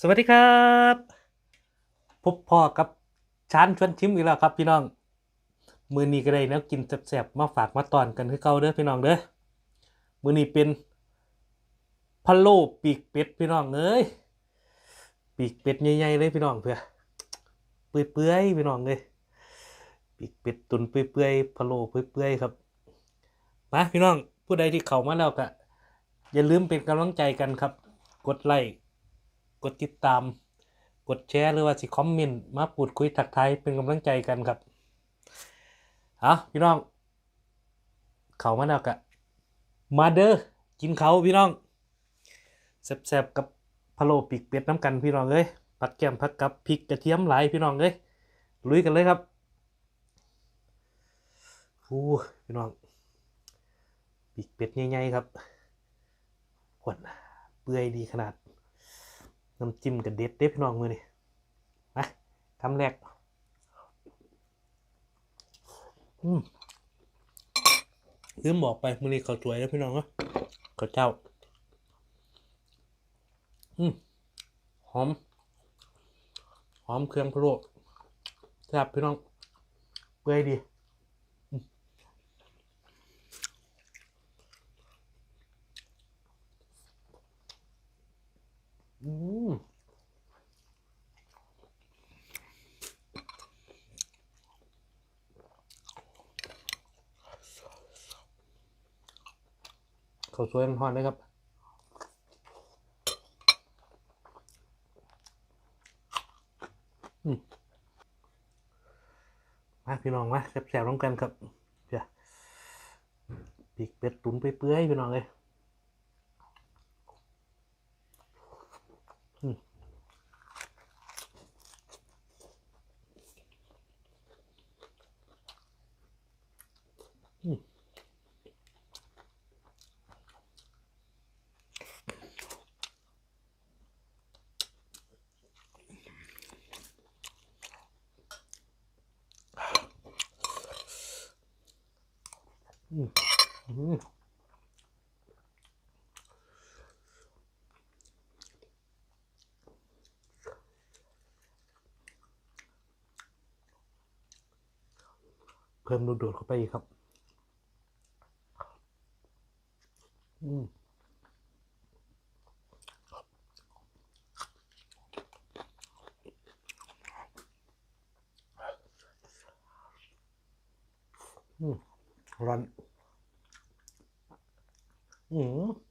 สวัสดีครับ พบพ่อกับชานชวนชิมอีกแล้วครับพี่น้อง มือนี้ก็ได้แนวกินแซ่บๆมาฝากมาตอนกันคือเก่าเด้อพี่น้องเด้อมือนี้เป็นพะโล้ปีกเป็ดพี่น้องเอ้ยปีกเป็ดใหญ่ๆเลยพี่น้องเพื่อเปื่อยๆพี่น้องเลยปีกเป็ดตุนเปื่อยๆพะโล้เปื่อยๆครับมาพี่น้องผู้ใดที่เข้ามาแล้วก็อย่าลืมเป็นกำลังใจกันครับ กดไลค์ กดติดตาม กดแชร์หรือว่าสิคอมเมนต์มาพูดคุยทักทายเป็นกำลังใจกันครับเอาพี่น้อง เขามาแล้วกะมาเด้อกินเขาพี่น้องแซ่บๆกับพะโล้ปีกเป็ดน้ำกันพี่น้องเอ้ยผักแก้มผักกับพริกกระเทียมหลายพี่น้องเอ้ยลุยกันเลยครับอู้พี่น้องปีกเป็ดใหญ่ๆครับขวนเปื่อยดีขนาด น้ำจิ้มกับเด็ดเด้พี่น้องมือนี่มาคำแรกอืมลืมบอกไปมือนี้เขาสวยแล้วพี่น้องเนาะข้าเจ้า อืมหอม หอมเครื่องพะโล้แซ่บพี่น้องเปื่อยดี อืมเขาวสวยมันหอนเลยครับมาพี่น้องมาแซ่บๆร่วมกันครับเดี๋ยวปีกเป็ดตุ๋นเปื่อยๆพี่น้องเลย อืมอืม อืมอืม เพิ่มลูกโดดเข้าไปอีกครับ อืมอืมร้อนอืม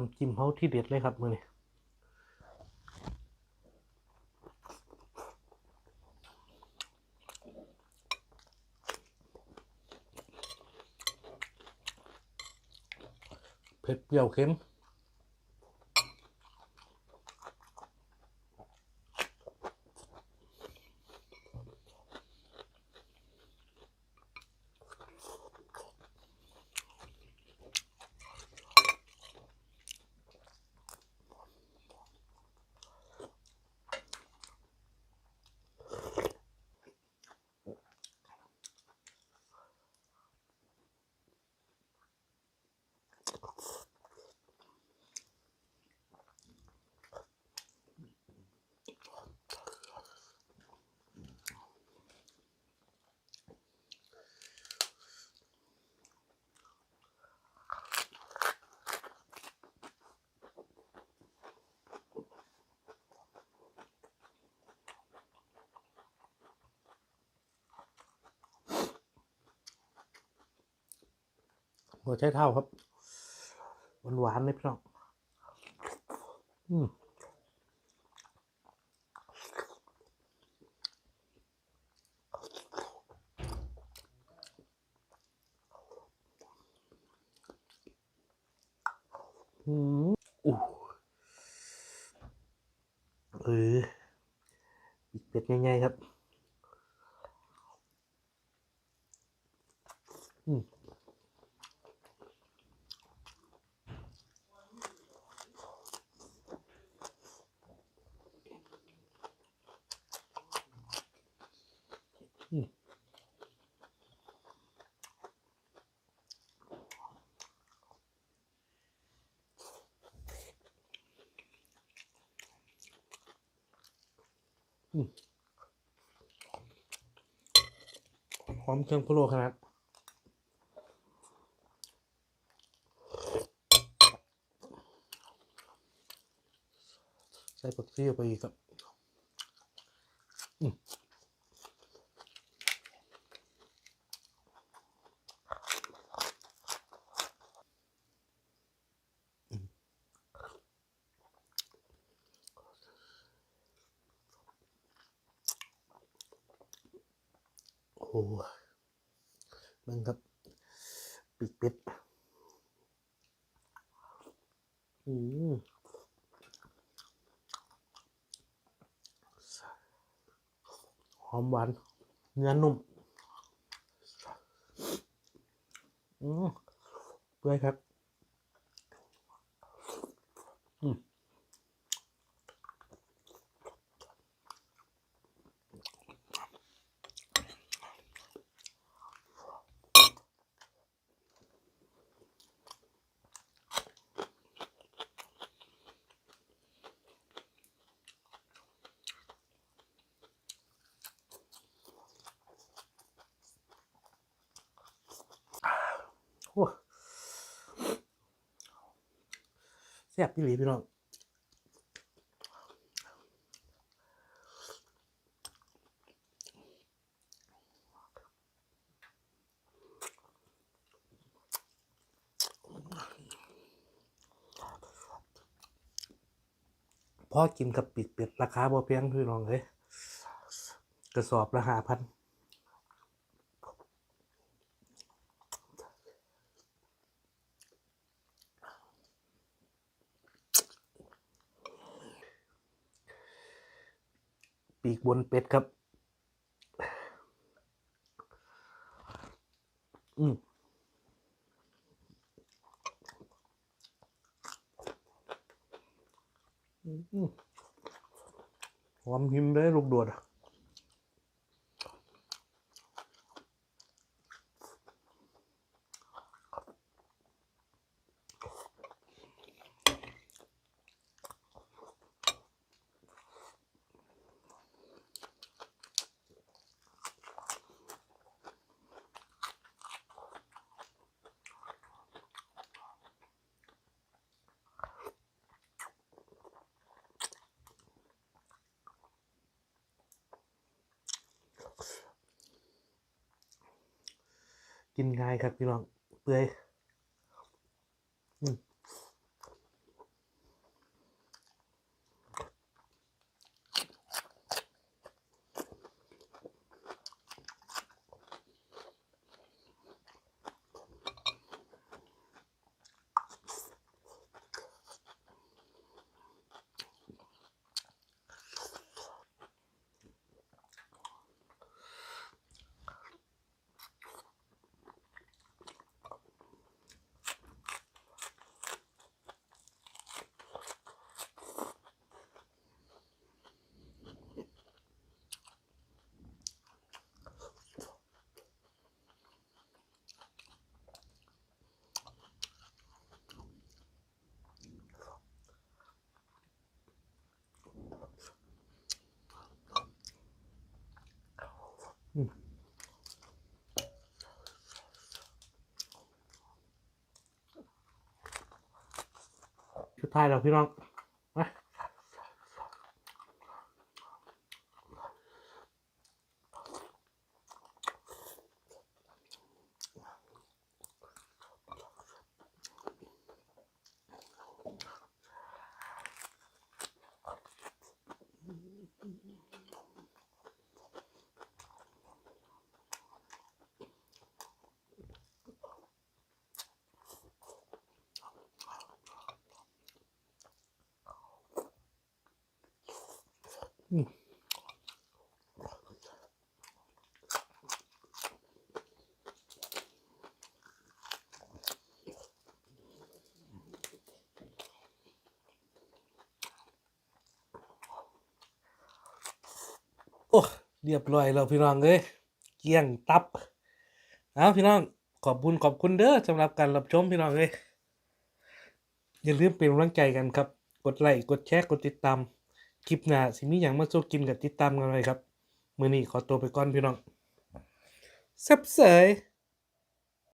น้ำจิ้มเขาที่เด็ดเลยครับมือนี้เผ็ดเปรี้ยวเค็ม หัวใช้เท้าครับ หวานหวานเลยพี่น้องอืมอืมอู้เอออีกเป็ดง่ายๆครับ อืม้อมเครื่องพะโล้ขนาดใส่ผักชีเข้าไปอีกครับโอ้ โหนั่ครับ ปีกเป็ดอืมหอมหวานเนื้อนุ่มอืมด้วยครับ อืมโอ้แซ่บพี่หลีพี่น้องพอกินกับปีกเป็ดราคาบ่เพียงพี่น้องเลยกระสอบละห้าพัน ปีกบนเป็ดครับ อืมหอมหิมเลยลูกโดดอะ กินง่ายครับพี่น้องเปื่อยอืม สุดท้ายแล้วพี่น้องมา โอ้เรียบร้อยแล้วพี่น้องเอ้ยเกี้ยงตับเอาพี่น้องขอบคุณขอบคุณเด้อสำหรับการรับชมพี่น้องเอ้ยอย่าลืมเป็นกำลังใจกันครับ กดไลค์กดแชร์กดติดตาม คลิปหน้าสิมีอย่างมาสู้กินกับติดตามกันเลยครับ มือนี้ขอตัวไปก่อนพี่น้องแซ่บเสย